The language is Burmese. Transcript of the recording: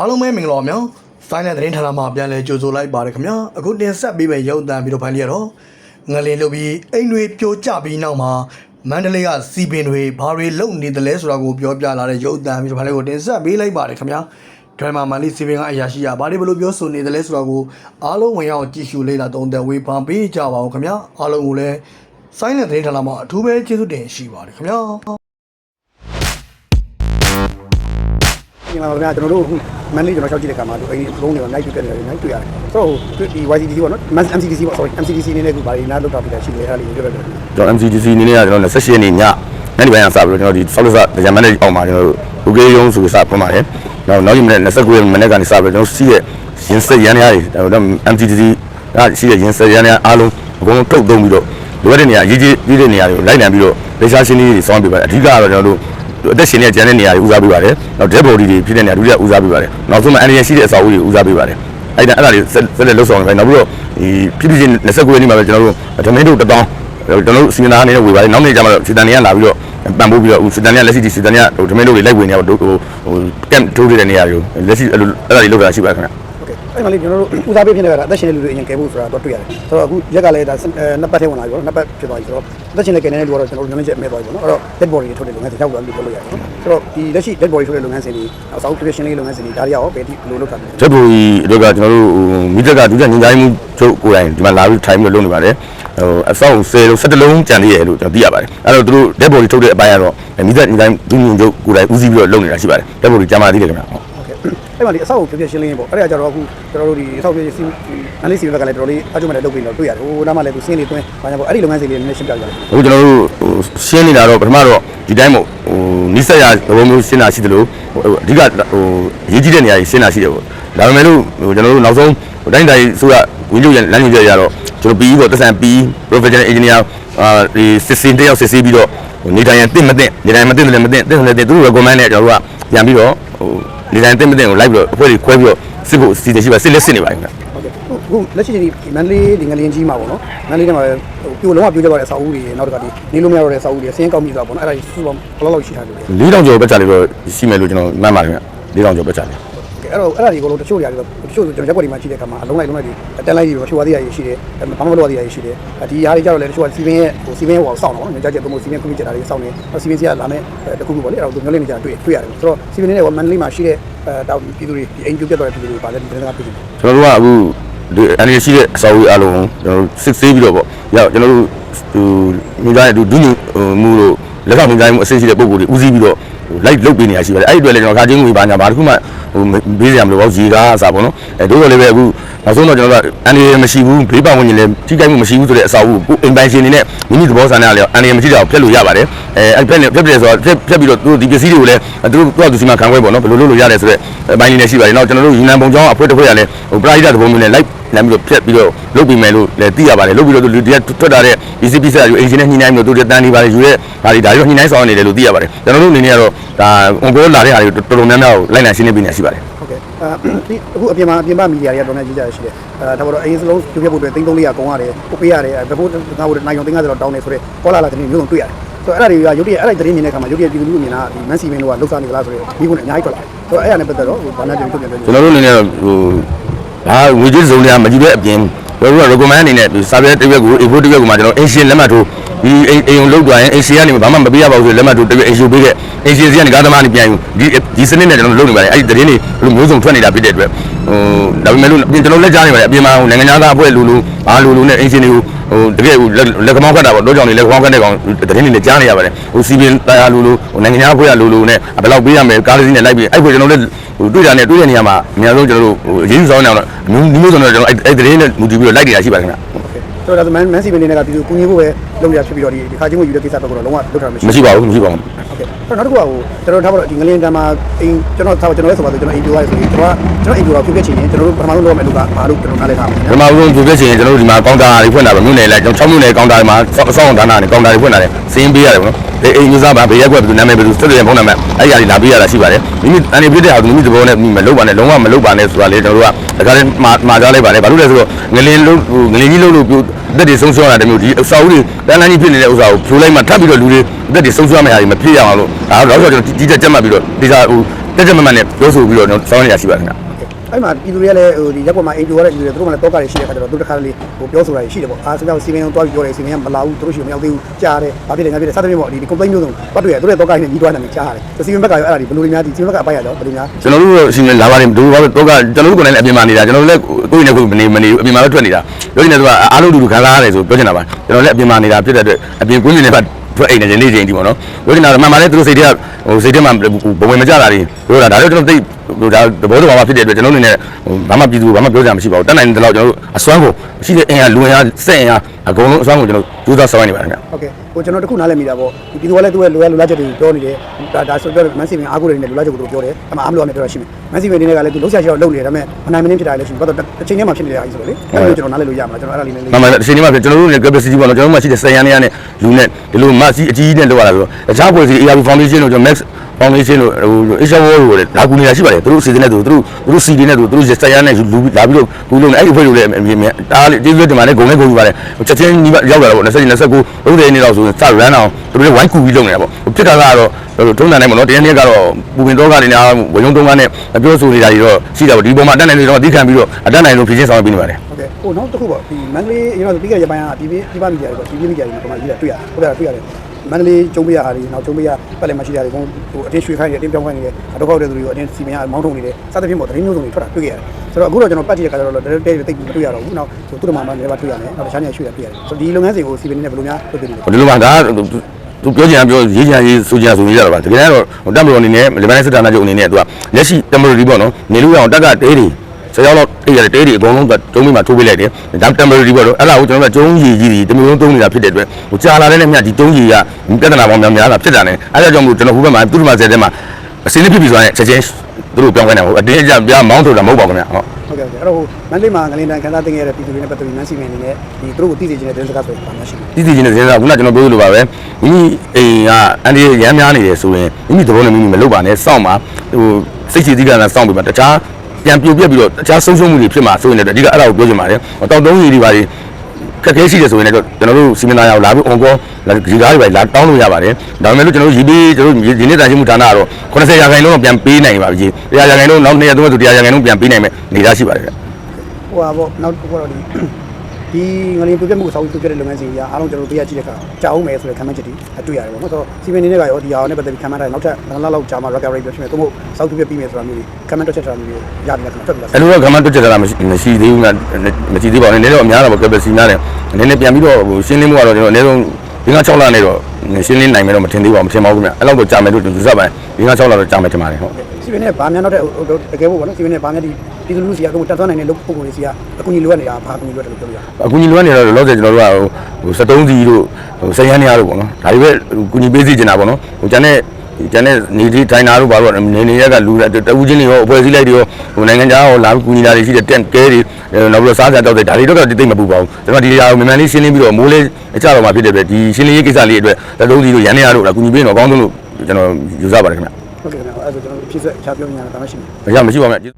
အားလုံးပဲမင်္ဂလာပါများဆိုင်းတဲ့သတင်းဌာနမှာပြန်လည်ကြိုဆိုလိုက်ပါတယ်ခင်ဗျာအခုတင်ဆက်ပေးမယ့်ရုပ်သံဗီဒီယိုဖိုင်လေးကတော့ငလင်လုပ်ပြီးအိမ်တွေပြိုကျပြီးနောက်မှာမန္တလေးကစီပင်တွေဘာတွေလုပ်နေတယ်လဲဆိုတာကိုပြောပြလာတဲ့ရုပ်သံဗီဒီယိုဖိုင်လေးကိုတင်ဆက်ပေးလိုက်ပါတယ်ခင်ဗျာဒရမာမန်လေးစီပင်ကအရာရှိရဘာတွေဘလို့ပြောဆိုနေတယ်လဲဆိုတာကိုအားလုံးဝင်ရောက်ကြည့်ရှုလေ့လာသုံးသပ်ဝေဖန်ပေးကြပါဦးခင်ဗျာအားလုံးကိုလည်းဆိုင်းတဲ့သတင်းဌာနမှာအထူးပဲကျေးဇူးတင်ရှိပါတယ်ခင်ဗျာဒီမှာဗျာကျွန်တော်တို့အခု မန်လေးကျွန်တော်ရှောက်ကြည့်တဲ့ခါမှာသူအဲ့ဒီဘုံတွေမှာ night တွေ့တယ် night တွေ့ရတယ်ဆိုတော့ဒီ YCDC ပေါ့နော် MCDC ပေါ့ sorry MCDC အနေနဲ့အခုဗာဒီနားလောက်တာပြတာရှိတယ်အဲ့ဒါလေးပြောပြတယ်ကျွန်တော် MCDC အနေနဲ့ကကျွန်တော်28ရက်နေ့ညညနေပိုင်းကစပြီးတော့ကျွန်တော်ဒီဆောက်လက်စဂျမန်နဲ့အောက်မှာကျွန်တော်တို့ဘူကေယုံဆိုပြီးစဖွင့်ပါတယ်နောက်နောက်ရက်မနေ့29ရက်မနေ့ကနေစပြီးတော့ကျွန်တော်စီးရဲ့ရင်စက်ရန်ရားတွေတော့ MCDC ကစီးရဲ့ရင်စက်ရန်ရားအားလုံးအကုန်လုံးတုတ်သုံးပြီးတော့လိုအပ်တဲ့နေရာရေးကြီးပြီးတဲ့နေရာတွေကိုလိုက်နံပြီးတော့လေရှားရှင်းလေးတွေစောင့်ပြပါတယ်အဓိကကတော့ကျွန်တော်တို့ အသက်ရှင်နေတဲ့ကျန်တဲ့နေရာတွေဦးစားပေးပါတယ်နောက် dead body တွေဖြစ်တဲ့နေရာဒုတိယဦးစားပေးပါတယ်နောက်ဆုံးမှ antigen ရှိတဲ့အစာအုပ်တွေဦးစားပေးပါတယ်အဲ့ဒါအဲ့ဒါတွေဆက်လက်လှုပ်ဆောင်နေပါတယ်နောက်ပြီးတော့ဒီဖြစ်ဖြစ်ချင်း29ရက်နေ့မှာပဲကျွန်တော်တို့ဓမင်းတို့တပေါင်းကျွန်တော်တို့စီမံသားအနေနဲ့ဝေပါတယ်နောက်နေ့ကျမှတော့စီတန်တွေကလာပြီးတော့ပံ့ပိုးပြီးတော့စီတန်တွေကလက်ရှိဒီစီတန်တွေကဓမင်းတို့တွေလိုက်ဝင်နေတော့ဟိုကမ်ထိုးတဲ့နေရာတွေကိုလက်ရှိအဲ့လိုအဲ့ဒါတွေလုပ်တာရှိပါခင်ဗျာ အဲ့မှာလေကျွန်တော်တို့ဦးစားပေးဖြစ်နေတာအသက်ရှင်တဲ့လူတွေအရင်ကယ်ဖို့ဆိုတာတော့တွေ့ရတယ်ဆိုတော့အခုရက်ကလည်းဒါနှစ်ပတ်ထဲဝင်လာပြီပေါ့နှစ်ပတ်ဖြစ်သွားပြီဆိုတော့အသက်ရှင်တဲ့ကယ်နေတဲ့လူကတော့ကျွန်တော်တို့ညနေချက်အမဲသွားပြီပေါ့နော်အဲ့တော့ dead body တွေထုတ်တဲ့လုပ်ငန်းတွေရောက်လာပြီပြောလို့ရတယ်ဆိုတော့ဒီလက်ရှိ dead body ထုတ်တဲ့လုပ်ငန်းစဉ်တွေအစော creation လေးလုပ်ငန်းစဉ်တွေဒါတွေရောဘယ်ထိဘယ်လိုလုပ်တာလဲ dead body တို့ကကျွန်တော်တို့မိတက်ကဒုတိယညဉ့်တိုင်းမှုချုပ်ကိုယ်တိုင်ဒီမှာလာပြီးထိုင်ပြီးလုပ်နေပါတယ်ဟိုအဆောင်10လုံး17လုံးကြံသေးတယ်လို့ကျွန်တော်သိရပါတယ်အဲ့တော့သူတို့ dead body ထုတ်တဲ့အပိုင်းကတော့မိသက်ညဉ့်တိုင်းသူညဉ့်ချုပ်ကိုယ်တိုင်ဦးစီးပြီးတော့လုပ်နေတာရှိပါတယ် dead body ကြံပါသေးတယ်ခင်ဗျာ အဲ့မှာဒီအဆောက်အဦပြပြရှင်းလင်းရေးပေါ့အဲ့ဒါကြတော့အခုကျွန်တော်တို့ဒီအဆောက်အဦပြစီအန်လီစီဘက်ကလည်းတော်တော်လေးအကျုံးမဲ့လုပ်ပြီးတော့တွေ့ရတယ်ဟိုနားမှာလည်းသူစင်းလေးတွင်းဘာညာပေါ့အဲ့ဒီလုပ်ငန်းစဉ်လေးနည်းနည်းရှင်းပြကြတယ်အခုကျွန်တော်တို့ဟိုရှင်းနေတာတော့ပထမတော့ဒီတိုင်းမို့ဟိုနိစ္စရသဘောမျိုးရှင်းတာရှိတယ်လို့ဟိုအဓိကဟိုအရေးကြီးတဲ့နေရာကြီးရှင်းတာရှိတယ်ပေါ့ဒါပေမဲ့လို့ဟိုကျွန်တော်တို့နောက်ဆုံးဟိုတိုင်းတိုင်းဆိုရဝင်းကျုပ်ရလမ်းညွှန်ချက်ရတော့ကျွန်တော် PE ပေါ့တက်ဆန် PE professional engineer အာဒီစစ်စင်တယောက်စစ်ဆေးပြီးတော့ဟိုနေတိုင်းရင်တင့်မတင့်နေတိုင်းမတင့်လည်းမတင့်တင့်လည်းတင့်သူတို့ recommend နဲ့ကျွန်တော်တို့ကပြန်ပြီးတော့ဟို နေတိုင်းတင်မတင်ကိုလိုက်ပြီးတော့အဖွဲ့တွေခွဲပြီးတော့စစ်ဖို့စီစဉ်ရှိပါစစ်လက်စစ်နေပါခင်ဗျဟုတ်ကဲ့ခုလက်ရှိဒီမန္တလေးဒီငလျင်ကြီးမှာပေါ့နော်မန္တလေးထဲမှာဟိုပြိုလုံးဝပြိုကျသွားတဲ့စာအုပ်တွေနောက်တစ်ခါဒီနေလို့မရတော့တဲ့စာအုပ်တွေဆင်းကောက်မိသွားပေါ့နော်အဲ့ဒါကြီးစုပေါင်းဘယ်လောက်လောက်ရှိတာလဲ4000ကျော်ပဲကြာလေတော့ရှိမယ်လို့ကျွန်တော်မှတ်ပါတယ်ခင်ဗျ4000ကျော်ပဲကြာလေ အဲ့တော့အဲ့ဒါတွေကိုလို့တချို့တွေကတော့တချို့ကျွန်တော်ရက်ွက်တွေမှာရှိတဲ့အခါမှာအလုံးလိုက်လုံးလိုက်ဒီတက်လိုက်တွေတော့ဖြိုသွားသေးရရှိတယ်ဘာမှမလုပ်ရသေးရရှိတယ်ဒီဟာတွေကြတော့လေတချို့ကစီပင်းရဲ့ဟိုစီပင်းဟိုစောင့်တော့နော်ညကြချက်သုံးဖို့စီပင်းကွန်ပျူတာတွေစောင့်နေစီပင်းစီကလာမဲ့တခုခုပေါ့လေအဲ့တော့သူမျိုးလေးနေကြတွေ့တွေ့ရတယ်ဆိုတော့စီပင်းနဲ့ကမန္တလေးမှာရှိတဲ့အဲတောင်ပြည်သူတွေဒီအိမ်ကျုပ်ပြတ်သွားတဲ့ပြည်သူတွေပါလဲဒီသတင်းကပြည့်တယ်ကျွန်တော်တို့ကအခုဒီအနေရှိတဲ့အစာအုပ်အလုံးကျွန်တော်တို့စစ်ဆေးပြီးတော့ပေါ့ရောက်ကျွန်တော်တို့ဟိုမိသားစုဒုညမှုတို့လက်ဆောင်မိသားစုအဆင့်ရှိတဲ့ပုံကိုယ်တွေဦးစီးပြီးတော့လိုက်လုတ်ပေးနေရရှိပါတယ်အဲ့ဒီအတွက်လည်းကျွန်တော်ခါချင်းငွေပါညာဘာတစ်ခုမှ ဟိုပေးစရာမလိုပါဘူးရေကားအစားပေါ့နော်အဲတို့တော့လည်းပဲအခုနောက်ဆုံးတော့ကျွန်တော်တို့ကအန်ဒီမရှိဘူးဘေးပတ်ဝန်းကျင်လည်းထိခိုက်မှုမရှိဘူးဆိုတဲ့အစာအုပ်ကိုအိမ်ပိုင်ရှင်နေနဲ့မိမိသဘောဆန္ဒလည်းအန်ဒီမရှိတာကိုဖျက်လို့ရပါတယ်အဲအဲ့ဖက်နဲ့ဖျက်ပြတယ်ဆိုတော့ဖျက်ဖျက်ပြီးတော့သူတို့ဒီပစ္စည်းတွေကိုလည်းသူတို့သူ့အတူစီမံခံခွဲပေါ့နော်ဘယ်လိုလုပ်လို့ရတယ်ဆိုတဲ့အပိုင်းလေးနဲ့ရှိပါတယ်နောက်ကျွန်တော်တို့ယူနန်ပုံကျောင်းအဖွဲ့တစ်ဖွဲ့ကလည်းဟိုပရာဟိတသဘောမျိုးနဲ့လိုက်လမ်းပြီးတော့ဖြတ်ပြီးတော့လုပ်ပြီးမယ်လို့လည်းသိရပါတယ်လုပ်ပြီးတော့လူတွေကထွက်တာတဲ့ BCP ဆက်ယူအင်ဂျင်နဲ့ညှိနှိုင်းပြီးတော့သူတို့တန်းနေပါတယ်ယူရဲဒါတွေဒါတွေညှိနှိုင်းဆောင်နေတယ်လို့သိရပါတယ်ကျွန်တော်တို့အနေနဲ့ကတော့ဒါအွန်ကိုလာတဲ့ဟာတွေတော်တော်များများကိုလိုက်နိုင်ရှင်းနေပြီးနေရှိပါတယ်ဟုတ်ကဲ့အဲဒီအခုအပြင်မှာအပြင်ပမီဒီယာတွေကတော်တော်ကြီးကြရရှိတယ်အဲဒါပေါ်တော့အရင်စလုံးပြုတ်ပြဖို့အတွက်သိန်း300ကုန်းရတယ်ပုတ်ပေးရတယ်ဘယ်ဖို့ငါ့ဘုနိုင်ုံသိန်း50တော့တောင်းနေဆိုတော့ပေါ်လာလာတဲ့မျိုးစုံတွေ့ရတယ်ဆိုတော့အဲ့ဒါတွေကရုပ်တရက်အဲ့ဒါသတင်းမြင်တဲ့အခါမှာရုပ်တရက်ပြည်သူလူထုမြင်တာဒီမန်စီမင်းတို့ကလှုပ်ရှားနေကြလားဆိုတော့ဒီကုန်းအများကြီးထွက်လာဆိုတော့အဲ့ဒါနဲ့ပတ်သက်တော့ဘာနဲ့ပြန်ထုတ်ပြန်တယ်ကျွန်တော်တို့အနေနဲ့တော့ဟိုဒါငွေကြေးစုံတွေကမကြည့်တဲ့အပြင်ကျွန် တော်တို့က recommend အနေနဲ့ဒီ service တစ်ရက်ကို input တစ်ရက်ကိုမှကျွန်တော် Asian လက်မှတ်ထိုးဒီအိမ်လောက်သွားရင် Asian ကနေဘာမှမပေးရပါဘူးဆိုလက်မှတ်ထိုးတစ်ရက် Asian ပေးခဲ့ Asian စီကနေကားသမားနေပြန်ယူဒီဒီစနစ်နဲ့ကျွန်တော်လုပ်နေပါတယ်အဲ့ဒီသတင်းတွေဘလို့မျိုးစုံထွက်နေတာဖြစ်တဲ့အတွက်ဟိုဒါပေမဲ့လို့ကျွန်တော်လက်ကြားနေပါတယ်အပြင်မှာနိုင်ငံသားအဖွဲ့လူလူဘာလူလူနဲ့ Asian တွေကိုဟိုတကယ်ဟိုလက်ကမောင်းခတ်တာပေါ့တော့ကြောင့်လက်ကမောင်းခတ်တဲ့ကောင်သတင်းတွေလည်းကြားနေရပါတယ်ဟိုစီပင်တရားလူလူဟိုနိုင်ငံသားအဖွဲ့လူလူနဲ့ဘယ်လောက်ပေးရမယ်ကားတစ်စီးနဲ့လိုက်ပြီးအဲ့ဖွဲ့ကျွန်တော်လည်း ဟိုတွေ့တာနဲ့တွေ့တဲ့နေရာမှာအများဆုံးကျွန်တော်တို့ဟိုအရေးကြီးဆောင်နေအောင်မျိုးမျိုးစုံတော့ကျွန်တော်အဲ့သတင်းနဲ့မူတည်ပြီးတော့လိုက်နေတာရှိပါတယ်ခင်ဗျဆိုတော့ဒါဆိုမန်မန်စီမင်းတွေကပြည်သူကူညီဖို့ပဲ လုပ်ရဖြစ်ပြီးတော့ဒီခါချင်းကိုယူတဲ့ကိစ္စတော့လုံးဝလုပ်တာမရှိမရှိပါဘူးမရှိပါဘူးဟုတ်ကဲ့အဲ့တော့နောက်တစ်ခုကဟိုကျွန်တော်ထားပါတော့ဒီငလင်းတမ်းမှာအိမ်ကျွန်တော်ထားပါကျွန်တော်လည်းဆိုပါတော့ကျွန်တော်အိမ်ပြိုရတယ်ဆိုရင်ကျွန်တော်ကကျွန်တော်အိမ်ပြိုတော့ပြုတ်ပြချင်ရင်ကျွန်တော်တို့ပထမဆုံးလုပ်ရမယ့်လူကဘာလို့ကျွန်တော်နားလဲထားပါပထမဆုံးပြပြချင်ကျွန်တော်တို့ဒီမှာကောင်တာတွေဖွင့်တာပါမြို့နယ်လိုက်ကျွန်တော်6မြို့နယ်ကောင်တာတွေမှာအဆောင်ဌာနနဲ့ကောင်တာတွေဖွင့်တာတယ်စီးရင်ပေးရတယ်ပေါ့နော်ဒီအိမ်ယူစားပါဘေးရက်ကွက်ဘယ်သူနာမည်ဘယ်သူစက်တဲ့ဖုန်းနံပါတ်အဲ့ဒီအရာတွေလာပေးရတာရှိပါတယ်မိမိအနေပြတဲ့ဟာမိမိသဘောနဲ့မလုပ်ပါနဲ့လုံးဝမလုပ်ပါနဲ့ဆိုတာလေကျွန်တော်တို့ကဒါကြတဲ့မှာမှာကြားလိုက်ပါလေဘာလို့လဲဆိုတော့ငလင်းလုံးငလင်းကြီးလုံးလို့ ပြောတက်တွေဆုံးရှုံးရတာတမျိုးဒီအစာအုပ်တွေတန်းတန်းကြီးဖြစ်နေတဲ့ဥစ္စာကိုဖြိုးလိုက်မှထပ်ပြီးတော့လူတွေတက်တွေဆုံးရှုံးရမယ့်ဟာတွေမဖြစ်ရအောင်လို့ဒါတော့ကျွန်တော်ကြီးတက်ကြက်မှတ်ပြီးတော့ဒီစားဟိုတက်တက်မမနဲ့ပြောဆိုပြီးတော့ကျွန်တော်စောင်းနေရရှိပါတယ်ခင်ဗျ အဲ့မှာပြည်သူတွေကလည်းဟိုဒီရက်ကွက်မှာအင်ဂျူရတဲ့ပြည်သူတွေသူတို့ကလည်းတောကတွေရှိတဲ့ခါကျတော့သူတစ်ခါတလေဟိုပြောဆိုတာရှိတယ်ပေါ့အာဆိုတော့စီမင်းကိုတွားပြီးပြောတယ်စီမင်းကမလာဘူးသူတို့ရှိမရောက်သေးဘူးကြားတယ်ဘာဖြစ်လဲငါဖြစ်တယ်စသဖြင့်ပေါ့ဒီ complaint မျိုးစုံပတ်တွေ့ရသူတို့တောကတွေနဲ့ညီးတွားနေတယ်ကြားတယ်စီမင်းဘက်ကရောအဲ့ဒါဒီဘယ်လိုတွေများဒီစီမင်းဘက်ကအပိုက်ရတော့ဘယ်လိုများကျွန်တော်တို့ရှိနေလာပါတယ်ဒူဘာတော့ကကျွန်တော်တို့ကိုယ်နဲ့လည်းအပြင်မှာနေတာကျွန်တော်တို့လည်းကိုယ့်နဲ့ကိုယ်မနေမနေအပြင်မှာပဲထွက်နေတာပြောချင်တယ်ဆိုတော့အားလုံးတူတူခံစားရတယ်ဆိုပြောချင်တာပါကျွန်တော်လည်းအပြင်မှာနေတာဖြစ်တဲ့အတွက်အပြင်ကွင်းမြင်နဲ့ထွက်အိမ်နေနေချိန်ဒီပေါ့နော်ပြောချင်တာမှန်မှလည်းသူတို့စိတ်ထဲက ဟိုစိတ်ထဲမှာဘဝင်မကြတာတွေပြောတာဒါလည်းကျွန်တော်သိဟိုဒါသဘောတော်မှာဖြစ်တဲ့အတွက်ကျွန်တော်အနေနဲ့ဘာမှပြည်သူဘာမှပြောကြမှာမရှိပါဘူးတတ်နိုင်တဲ့လောက်ကျွန်တော်တို့အစွမ်းကိုရှိတဲ့အင်အားလူအင်အားစက်အင်အားအကုန်လုံးအစွမ်းကိုကျွန်တော်ကြိုးစားဆောင်နေပါတယ်ခင်ဗျဟုတ်ကဲ့ဟိုကျွန်တော်တခုနားလည်မိတာပေါ့ဒီပြည်သူကလည်းသူ့ရဲ့လိုရလိုလားချက်တွေပြောနေတယ်ဒါဒါဆိုပြောမန်စီမင်အားကိုတွေနဲ့လိုလားချက်ကိုသူပြောတယ်အမှအားမလို့နဲ့ပြောတာရှိမယ်မန်စီမင်တွေကလည်းသူလုံးဆရာရှိတော့လုပ်နေတယ်ဒါပေမဲ့မနိုင်မနှင်းဖြစ်တာလည်းရှိတယ်ဘာလို့တစ်ချိန်ထဲမှာဖြစ်နေတာကြီးဆိုတော့လေအဲ့လိုကျွန်တော်နားလည်လို့ရမှာကျွန်တော်အဲ့ဒါလေးလေးမှန်ပါအချိန်ဒီမှာကျွန်တော်တို့လည်း capacity ပေါ့နော်ကျွန်တော်တို့မှရှိတဲ့စက်ရန်တွေနဲ့လူနဲ့ဒီလိုမစီအကြီးကြီးနဲ့လောက်ရတာဆိုတော့တခြားဖွဲ့စီ ARB Foundation တို့ကျွန်တော် Max Foundation တို့ဟို Asia World တို့လည်းဒါကူနေတာရှိပါတယ်သူတို့စီစဉ်နေသူတို့သူတို့စီတွေနဲ့သူတို့စက်ရန်နဲ့လူလာပြီးတော့ကူလုံးနဲ့အဲ့ဒီဖွဲ့တွေလည်းအမြင်မြင်ဒါလေးကျေးဇူးတင်ပါတယ်ဂုဏ်နဲ့ဂုဏ်ယူပါတယ်ချက်ချင်းညီမရောက်လာတော့20 29 30နှစ်လောက်ဆိုရင်စရန်အောင်သူတို့လည်းဝိုင်းကူပြီးလုပ်နေတာပေါ့ဖြစ်တာကတော့ထုံးတယ်နဲ့ပေါ့နော်တရနေ့ကတော့ပူပင်တော့ကနေနာဝေယုံတုံးကနဲ့ပြောဆိုနေတာတွေတော့ရှိတာပေါ့ဒီပုံမှာအတက်နိုင်နေတော့အတိခံပြီးတော့အတက်နိုင်လို့ဖြည့်ချင်းဆောင်ပေးနေပါတယ်ဟုတ်ကဲ့ဟိုနောက်တစ်ခုပေါ့ဒီမန္တလေးအရင်ကပြီးခဲ့တဲ့ရက်ပိုင်းကပြည်ပြည်ပြည်ပမီဒီယာတွေပေါ့ပြည်ပြည်မီဒီယာတွေပုံမှန်ကြီးတာတွေ့ရဟုတ်တယ်တွေ့ရတယ် မန္တလေးကျုံးပြရဟာတွေနောက်ကျုံးပြရပတ်လည်မှာရှိတာတွေဟိုအတင်းရွှေခိုင်းတယ်အတင်းပြောင်းခိုင်းနေတယ်အတော့ခောက်တဲ့သူတွေကိုအတင်းစီမံရမောင်းထုံနေတယ်စသဖြင့်ပေါ့သတင်းမျိုးစုံတွေထွက်တာတွေ့ခဲ့ရတယ်ဆိုတော့အခုတော့ကျွန်တော်ပတ်ကြည့်တဲ့ခါကျတော့တဲတဲတိတ်မတွေ့ရတော့ဘူးနောက်သူတို့မှမှလည်းပါတွေ့ရတယ်နောက်တခြားနေရာရွှေ့ရတွေ့ရတယ်ဆိုတော့ဒီလုပ်ငန်းစဉ်ကိုစီမံနေနဲ့ဘယ်လိုများလုပ်ပေးနေလဲဒီလိုမှဒါသူပြောချင်တာပြောရေးချင်ရေးဆိုချင်ဆိုနေကြတော့ပါတကယ်တော့တက်မလို့အနေနဲ့လေဘန်စစ်တာနာချုပ်အနေနဲ့သူကလက်ရှိတက်မလို့ဒီပေါ့နော်နေလို့ရအောင်တက်ကတဲတွေ ဆယ်ယောက်လောက်အေးရတယ်တဲတွေအကုန်လုံးကကျုံးမိမှာထိုးပေးလိုက်တယ်ဒါတက်မလို့ဒီပေါ့နော်အဲ့ဒါကိုကျွန်တော်ကကျုံးရည်ကြီးတွေတမျိုးလုံးသုံးနေတာဖြစ်တဲ့အတွက်ဟိုကြာလာတဲ့နဲ့မြတ်ဒီကျုံးရည်ကပြဿနာပေါင်းများများတာဖြစ်တာနဲ့အဲ့ဒါကြောင့်မို့ကျွန်တော်ဟိုဘက်မှာသူတို့မှာဆယ်တဲ့မှာအစင်းလေးဖြစ်ပြီးဆိုရင်ချက်ချင်းသူတို့ပြောင်းခိုင်းတယ်ဟိုအတင်းအကျပ်ပြမောင်းထုတ်တာမဟုတ်ပါဘူးခင်ဗျဟုတ်ဟုတ်ကဲ့ဟုတ်ကဲ့အဲ့တော့မန္တလေးမှာငလင်းတန်ခန်းသားတင်ခဲ့ရတဲ့ပြည်သူတွေနဲ့ပတ်သက်ပြီးမန်စီမံနေနဲ့ဒီသူတို့ကိုတည်စီခြင်းတဲ့တင်းစကားဆိုရင်ပါမရှိဘူးတည်တည်ချင်းနဲ့စဉ်းစားခုနကကျွန်တော်ပြောသလိုပါပဲမိမိအိမ်ကအန်ဒီရမ်းများနေတယ်ဆိုရင်မိမိသဘောနဲ့မိမိမလုပ်ပါနဲ့စောင့်ပါဟိုစိတ်ချသီးကလည်းစောင့်ပြီးပါတခြား ပြန်ပြိုပြက်ပြီးတော့တခြားဆုံးရှုံးမှုတွေဖြစ်မှာဆိုရင်လည်းအဓိကအဲ့ဒါကိုပြောချင်ပါတယ်တောက်တုံးကြီးတွေပါလေခက်ခဲရှိတယ်ဆိုရင်လည်းကျွန်တော်တို့စီမံသားရောက်လာပြီးအွန်ကောဒီကားတွေပါလာတောင်းလို့ရပါတယ်ဒါပေမဲ့လို့ကျွန်တော်တို့ရည်ပြီးကျွန်တော်တို့ဒီနေ့တန်ရှင်းမှုဌာနကတော့80ရာခိုင်နှုန်းတော့ပြန်ပေးနိုင်ပါပြီ100ရာခိုင်နှုန်းနောက်200 300ဆို100ရာခိုင်နှုန်းပြန်ပေးနိုင်မယ်နေသားရှိပါတယ်ဗျဟိုပါပေါ့နောက်တစ်ခုကတော့ဒီ ဒီငလင်းပြပြမှုအဆောက်အဦပြတဲ့လုပ်ငန်းစဉ်ကြီးအားလုံးကျွန်တော်တို့တရားကြည့်တဲ့အခါကြာအောင်မယ်ဆိုတဲ့ခံမှန်းချက်တွေတွေ့ရတယ်ပေါ့နော်ဆိုတော့စီမံနေနဲ့ကရောဒီဟာနဲ့ပတ်သက်ပြီးခံမှန်းထားတယ်နောက်ထပ်ဘယ်လောက်လောက်ကြာမှ recovery ပြဖြစ်မယ်သို့မဟုတ်စောက်ပြပြပြီးမယ်ဆိုတာမျိုးတွေခံမှန်းတွက်ချက်ထားတာမျိုးတွေရတယ်ခင်ဗျထွက်ပြီလားအဲ့လိုတော့ကမ္ဘာတွက်ချက်တာမရှိမရှိသေးဘူးလားမရှိသေးပါဘူးနည်းနည်းတော့အများတော့ကပ်ပစီများတယ်နည်းနည်းပြန်ပြီးတော့ဟိုရှင်းလင်းမှုကတော့ကျွန်တော်အနည်းဆုံးဒီက6လနဲ့တော့ရှင်းလင်းနိုင်မယ်တော့မထင်သေးပါဘူးမထင်ပါဘူးခင်ဗျအဲ့လောက်တော့ကြာမယ်လို့သူစပိုင်းဒီက6လတော့ကြာမယ်ထင်ပါတယ်ဟုတ် စီမံနဲ့ဗာများနောက်တဲ့တကယ်ပေါ့နော်စီမံနဲ့ဗာများဒီပြည်သူလူထုစီကအကုန်တက်သွားနိုင်တဲ့လုပ်ပုံကိုယ်တွေစီကအကူအညီလိုအပ်နေတာဘာအကူအညီလိုအပ်တယ်လို့ပြောလို့ရအခုညီလွမ်းနေတော့လောဆယ်ကျွန်တော်တို့ကဟို73စီတို့ဟိုစရန်နေရတို့ပေါ့နော်ဒါတွေပဲကူညီပေးစီနေတာပေါ့နော်ဟိုကျန်တဲ့ကျန်တဲ့နေဒီထိုင်နာတို့ဘာလို့နေနေရက်ကလူတဦးချင်းတွေရောအဖွဲ့အစည်းလိုက်တွေရောဟိုနိုင်ငံခြားရောလာကူညီတာတွေရှိတဲ့တန်ကဲတွေနောက်ပြီးတော့စားစရာတောက်တဲ့ဒါတွေတော့တိတ်မပူပါဘူးကျွန်တော်ဒီနေရာကိုမြန်မြန်လေးရှင်းလင်းပြီးတော့မိုးလေးအကြတော့မှဖြစ်တဲ့အတွက်ဒီရှင်းလင်းရေးကိစ္စလေးအတွက်တလုံးစီတို့ရန်နေရတို့လာကူညီပေးတော့အကောင်းဆုံးလို့ကျွန်တော်ယူဆပါတယ်ခင်ဗျ ဟုတ်ကဲ့ခင်ဗျအဲ့ဒါဆိုကျွန်တော်ဖြည့်ဆက်ချပြောပြနေတာဒါမှရှိတယ်မရမရှိပါဘူးခင်ဗျ